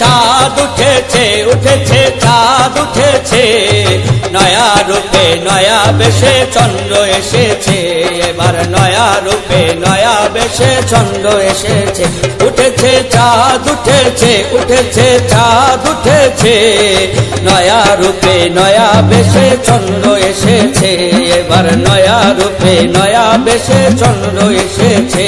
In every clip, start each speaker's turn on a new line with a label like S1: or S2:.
S1: চাঁদ উঠেছে উঠেছে, চাঁদ উঠেছে। নয়া রূপে নয়া বেশে চন্দ্র এসেছে। এবার নয়া রূপে নয়া বেশে চন্দ্র এসেছে। উঠেছে, চাঁদ উঠেছে উঠেছে, চাঁদ উঠেছে। নয়া রূপে নয়া বেশে চন্দ্র এসেছে। এবার নয়া রূপে নয়া বেশে চন্দ্র এসেছে।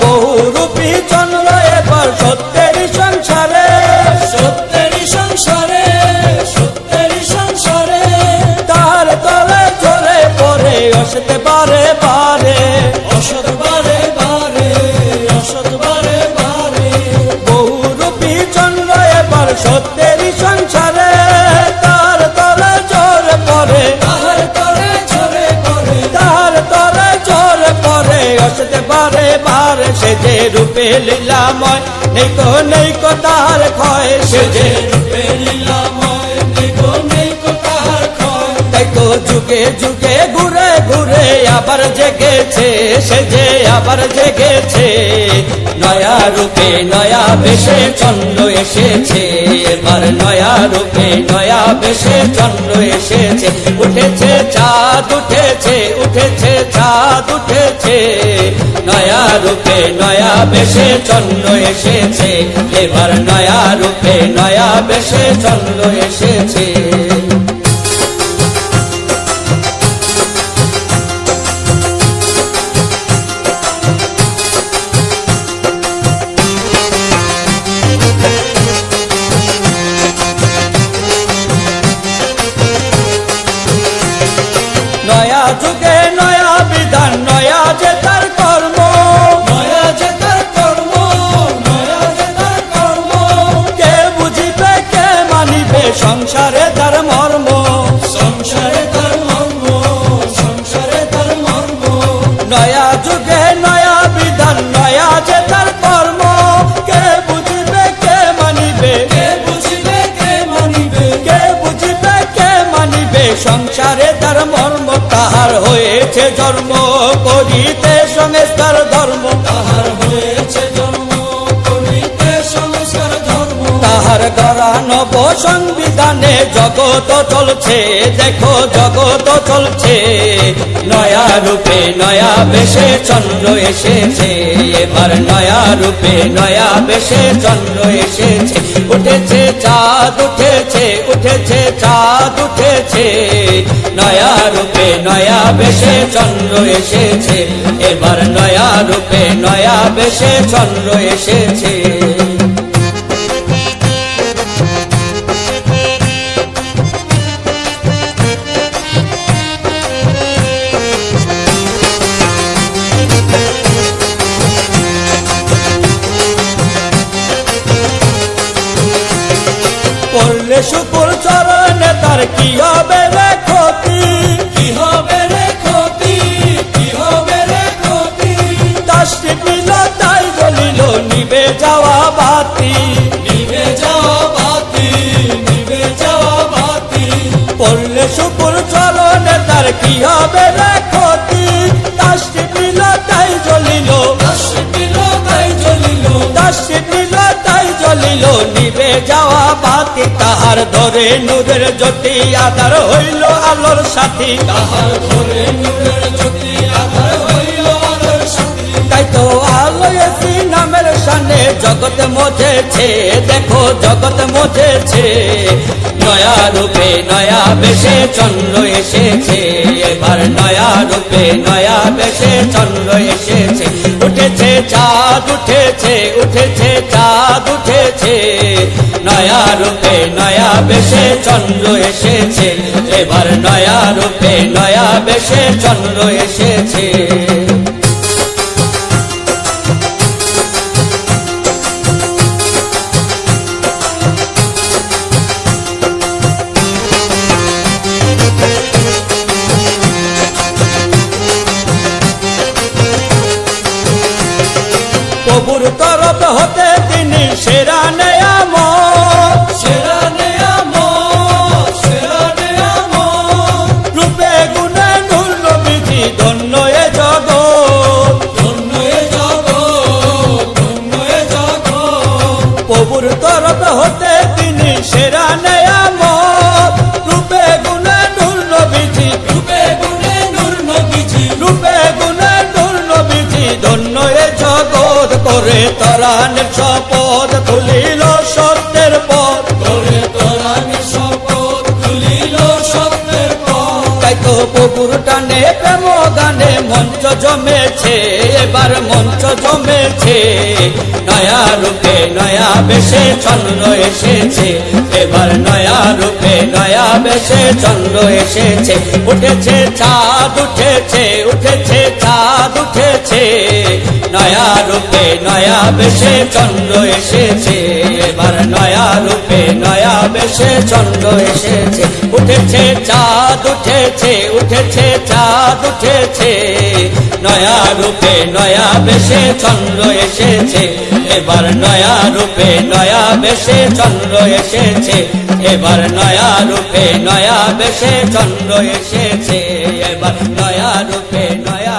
S1: বহুরূপী চন্দ্র এবার সত্যের সংসারে।
S2: সত্যেরই সংসারে সত্যেরই সংসারে।
S1: তার তলে চলে পড়ে আসতে পারে পারে
S2: অসৎ বারে বারে অসৎ বারে বারে।
S1: বহুরূপী চন্দ্র এবার সত্যের সংসারে। তার তলে চলে
S2: তাহার তরে ঝরে পড়ে
S1: তার তলে চলে পড়ে আসতে পারে পারে সে যে রূপে লীলাময়, নেই তো নেই কো ক্ষয়। সে যে
S2: রূপে
S1: তাই তো যুগে যুগে ঘুরে ঘুরে আবার জেগেছে, সে যে আবার জেগেছে। নয়া রূপে নয়া বেশে চন্দ্র এসেছে, এবার নয়া রূপে নয়া বেশে চন্দ্র উঠেছে চাঁদ উঠেছে উঠেছে, চাঁদ উঠেছে। নয়া রূপে নয়া বেশে চন্দ্র এসেছে। এবার নয়া রূপে নয়া বেশে চন্দ্র এসেছে। সংসারে তার মর্ম।
S2: সংসারে তার মর্ম সংসারে তার মর্ম।
S1: নয়া যুগে নয়া বিধান নয়া যে তার কর্ম। কে বুঝিবে কে মানিবে?
S2: কে বুঝিবে কে মানিবে?
S1: কে বুঝিবে কে মানিবে? সংসারে তার মর্ম তাহার হয়েছে জন্ম। করিতে সংস্কার ধর্ম
S2: তাহার
S1: গড়া নব সংবিধানে জগত চলছে, দেখো জগত চলছে। নয়া রূপে নয়া বেশে চন্দ্র এসেছে, এবার নয়া রূপে নয়া বেশে চন্দ্র এসেছে। উঠেছে চাঁদ, উঠেছে উঠেছে চাঁদ, উঠেছে। নয়া রূপে নয়া বেশে চন্দ্র এসেছে, এবার নয়া রূপে নয়া বেশে চন্দ্র এসেছে। পড়লে শুকুর চরণে তার কি হবে রে ক্ষতি?
S2: কি হবে রে ক্ষতি? কি হবে রে ক্ষতি?
S1: দাসটি পিল তাই জ্বলিল নিবে যাওয়া বাতি।
S2: নিভে যাওয়া বাতি নিভে যাওয়া বাতি।
S1: পড়লে শুকুর চরণে তার কি হবে রে ক্ষতি? দাসটি পিল তাই বাতি তাহার ধরে নূরের জ্যোতি আধার হইল আলোর সাথী।
S2: তাহার ধরে নূরের জ্যোতি আধার হইল আলোর সাথী।
S1: তাই তো আলোয়সি নামের সানে জগৎ মজেছে, দেখো জগৎ মজেছে। নয়া রূপে নয়া বেশে চন্দ্র এসেছে, এবার নয়া রূপে নয়া বেশে চন্দ্র এসেছে। উঠেছে, চাঁদ উঠেছে উঠেছে, চাঁদ উঠেছে। নয়া রূপে নয়া বেশে চন্দ্র এসেছে। এবার নয়া রূপে নয়া বেশে চন্দ্র এসেছে। হতে তিনি সেরা করে তরানের শপথ খুলিল। পুকুর টানে প্রেম গানে মঞ্চ জমেছে, এবার মঞ্চ জমেছে। নয়া রূপে নয়া বেশে চন্দ্র এসেছে, এবার নয়া রূপে নয়া বেশে চন্দ্র এসেছে। উঠেছে চাঁদ, উঠেছে উঠেছে চাঁদ, উঠেছে। নয়া রূপে নয়া বেশে চন্দ্র এসেছে, এবার নয়া রূপে নয়া বেশে চন্দ্র এসেছে, উঠেছে, চাঁদ উঠেছে উঠেছে, চাঁদ উঠেছে। নয়া রূপে নয়া বেশে চন্দ্র এসেছে, এবার নয়া রূপে নয়া বেশে চন্দ্র এসেছে, এবার নয়া রূপে নয়া বেশে চন্দ্র এসেছে, এবার নয়া রূপে নয়া